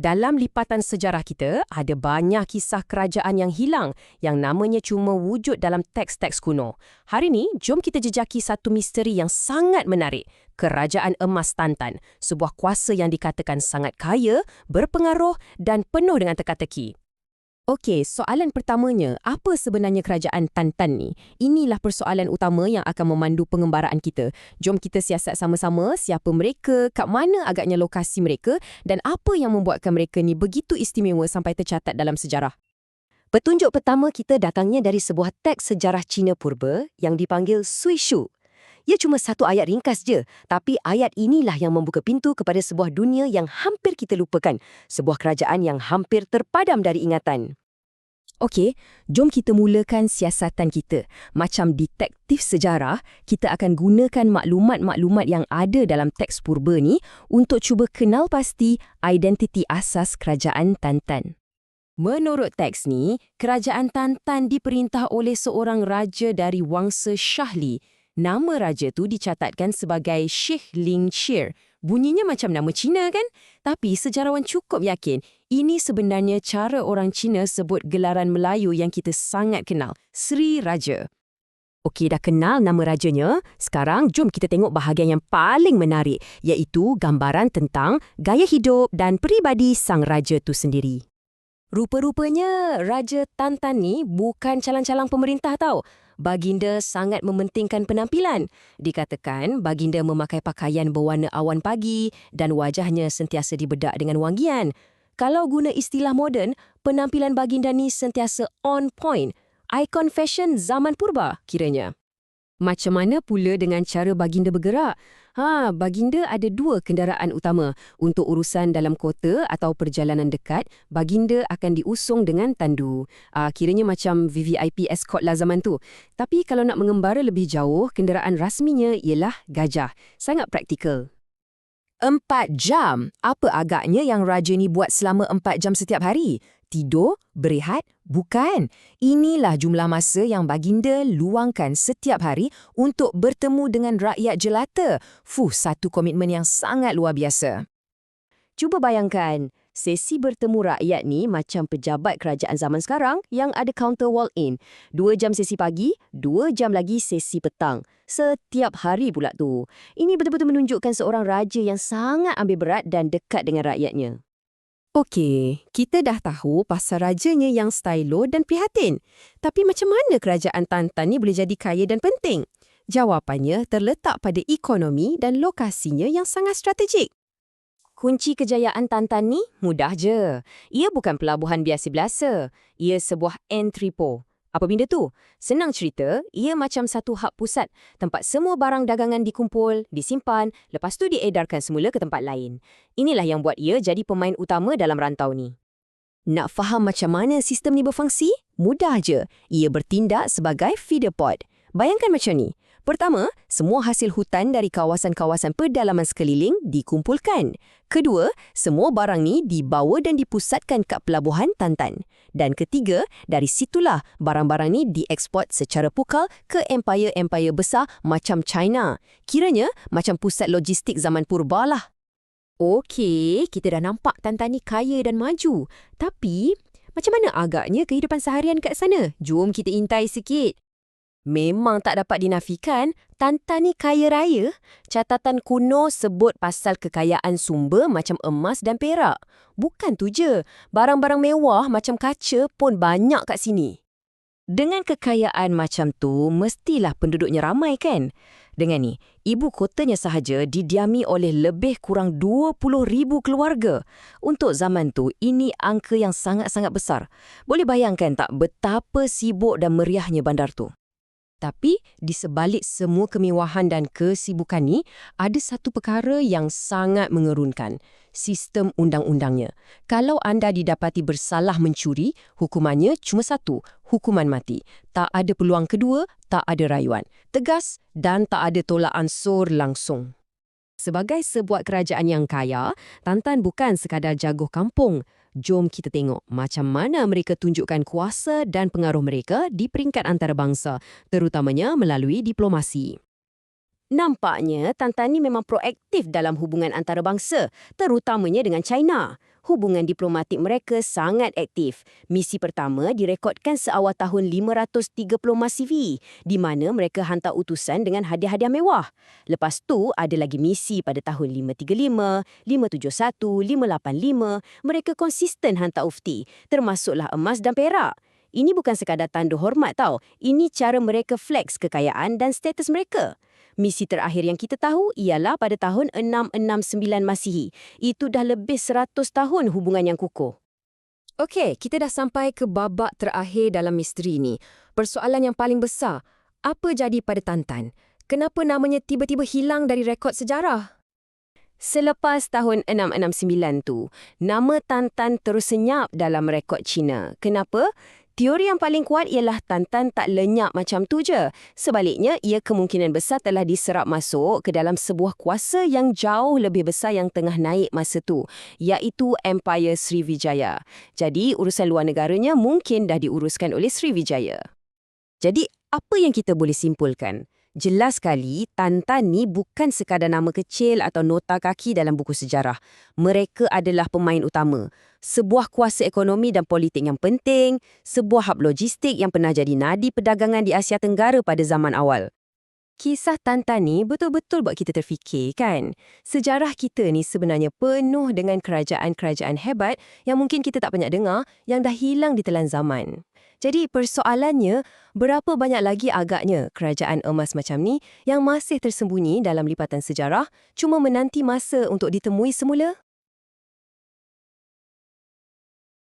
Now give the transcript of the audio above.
Dalam lipatan sejarah kita, ada banyak kisah kerajaan yang hilang yang namanya cuma wujud dalam teks-teks kuno. Hari ini, jom kita jejaki satu misteri yang sangat menarik. Kerajaan Emas Tantan, sebuah kuasa yang dikatakan sangat kaya, berpengaruh dan penuh dengan teka-teki. Okey, soalan pertamanya, apa sebenarnya kerajaan Tantan ni? Inilah persoalan utama yang akan memandu pengembaraan kita. Jom kita siasat sama-sama siapa mereka, kat mana agaknya lokasi mereka dan apa yang membuatkan mereka ni begitu istimewa sampai tercatat dalam sejarah. Petunjuk pertama kita datangnya dari sebuah teks sejarah Cina purba yang dipanggil Sui Shu. Ia cuma satu ayat ringkas je, tapi ayat inilah yang membuka pintu kepada sebuah dunia yang hampir kita lupakan, sebuah kerajaan yang hampir terpadam dari ingatan. Okey, jom kita mulakan siasatan kita. Macam detektif sejarah, kita akan gunakan maklumat-maklumat yang ada dalam teks purba ni untuk cuba kenal pasti identiti asas kerajaan Tantan. Menurut teks ni, kerajaan Tantan diperintah oleh seorang raja dari wangsa Shahli. Nama raja tu dicatatkan sebagai Sheikh Ling Shir. Bunyinya macam nama Cina kan? Tapi sejarawan cukup yakin ini sebenarnya cara orang Cina sebut gelaran Melayu yang kita sangat kenal, Sri Raja. Okey, dah kenal nama rajanya. Sekarang, jom kita tengok bahagian yang paling menarik, iaitu gambaran tentang gaya hidup dan peribadi sang raja tu sendiri. Rupa-rupanya, Raja Tantan ni bukan calang-calang pemerintah tau. Baginda sangat mementingkan penampilan. Dikatakan, Baginda memakai pakaian berwarna awan pagi dan wajahnya sentiasa dibedak dengan wangian. Kalau guna istilah moden, penampilan baginda ni sentiasa on point. Ikon fashion zaman purba, kiranya. Macam mana pula dengan cara baginda bergerak? Ha, baginda ada dua kendaraan utama. Untuk urusan dalam kota atau perjalanan dekat, baginda akan diusung dengan tandu. Ha, kiranya macam VVIP escort lah zaman tu. Tapi kalau nak mengembara lebih jauh, kenderaan rasminya ialah gajah. Sangat praktikal. Empat jam? Apa agaknya yang raja ni buat selama empat jam setiap hari? Tidur? Berehat? Bukan. Inilah jumlah masa yang baginda luangkan setiap hari untuk bertemu dengan rakyat jelata. Fuh, satu komitmen yang sangat luar biasa. Cuba bayangkan, sesi bertemu rakyat ni macam pejabat kerajaan zaman sekarang yang ada counter walk-in. Dua jam sesi pagi, dua jam lagi sesi petang setiap hari pula tu. Ini betul-betul menunjukkan seorang raja yang sangat ambil berat dan dekat dengan rakyatnya. Okey, kita dah tahu pasal rajanya yang stylo dan prihatin. Tapi macam mana kerajaan Tantan ni boleh jadi kaya dan penting? Jawapannya terletak pada ekonomi dan lokasinya yang sangat strategik. Kunci kejayaan Tantan ni mudah je. Ia bukan pelabuhan biasa-biasa. Ia sebuah entrepot. Apa benda tu? Senang cerita, ia macam satu hub pusat, tempat semua barang dagangan dikumpul, disimpan, lepas tu diedarkan semula ke tempat lain. Inilah yang buat ia jadi pemain utama dalam rantau ni. Nak faham macam mana sistem ni berfungsi? Mudah je. Ia bertindak sebagai feeder pod. Bayangkan macam ni. Pertama, semua hasil hutan dari kawasan-kawasan pedalaman sekeliling dikumpulkan. Kedua, semua barang ni dibawa dan dipusatkan ke pelabuhan Tantan. Dan ketiga, dari situlah barang-barang ni dieksport secara pukal ke empire-empire besar macam China. Kiranya macam pusat logistik zaman purba lah. Okey, kita dah nampak Tantan ni kaya dan maju. Tapi, macam mana agaknya kehidupan seharian kat sana? Jom kita intai sikit. Memang tak dapat dinafikan, Tantan ni kaya raya. Catatan kuno sebut pasal kekayaan sumber macam emas dan perak. Bukan tu je, barang-barang mewah macam kaca pun banyak kat sini. Dengan kekayaan macam tu, mestilah penduduknya ramai kan? Dengan ni, ibu kotanya sahaja didiami oleh lebih kurang 20,000 keluarga. Untuk zaman tu, ini angka yang sangat-sangat besar. Boleh bayangkan tak betapa sibuk dan meriahnya bandar tu? Tapi di sebalik semua kemewahan dan kesibukan ni, ada satu perkara yang sangat mengerunkan, sistem undang-undangnya. Kalau anda didapati bersalah mencuri, hukumannya cuma satu, hukuman mati. Tak ada peluang kedua, tak ada rayuan. Tegas dan tak ada tolak ansur langsung. Sebagai sebuah kerajaan yang kaya, Tantan bukan sekadar jago kampung. Jom kita tengok macam mana mereka tunjukkan kuasa dan pengaruh mereka di peringkat antarabangsa, terutamanya melalui diplomasi. Nampaknya Tantan ini memang proaktif dalam hubungan antarabangsa, terutamanya dengan China. Hubungan diplomatik mereka sangat aktif. Misi pertama direkodkan seawal tahun 530 Masihi, di mana mereka hantar utusan dengan hadiah-hadiah mewah. Lepas tu, ada lagi misi pada tahun 535, 571, 585. Mereka konsisten hantar ufti, termasuklah emas dan perak. Ini bukan sekadar tanda hormat tau. Ini cara mereka flex kekayaan dan status mereka. Misi terakhir yang kita tahu ialah pada tahun 669 Masihi. Itu dah lebih 100 tahun hubungan yang kukuh. Okey, kita dah sampai ke babak terakhir dalam misteri ini. Persoalan yang paling besar, apa jadi pada Tantan? Kenapa namanya tiba-tiba hilang dari rekod sejarah? Selepas tahun 669 tu, nama Tantan terus senyap dalam rekod Cina. Kenapa? Teori yang paling kuat ialah Tantan tak lenyap macam tu je. Sebaliknya, ia kemungkinan besar telah diserap masuk ke dalam sebuah kuasa yang jauh lebih besar yang tengah naik masa tu, iaitu Empire Srivijaya. Jadi, urusan luar negaranya mungkin dah diuruskan oleh Srivijaya. Jadi, apa yang kita boleh simpulkan? Jelas sekali, Tantan ni bukan sekadar nama kecil atau nota kaki dalam buku sejarah. Mereka adalah pemain utama. Sebuah kuasa ekonomi dan politik yang penting, sebuah hub logistik yang pernah jadi nadi perdagangan di Asia Tenggara pada zaman awal. Kisah Tantan ni betul-betul buat kita terfikir, kan? Sejarah kita ni sebenarnya penuh dengan kerajaan-kerajaan hebat yang mungkin kita tak banyak dengar yang dah hilang di telan zaman. Jadi persoalannya, berapa banyak lagi agaknya kerajaan emas macam ni yang masih tersembunyi dalam lipatan sejarah cuma menanti masa untuk ditemui semula?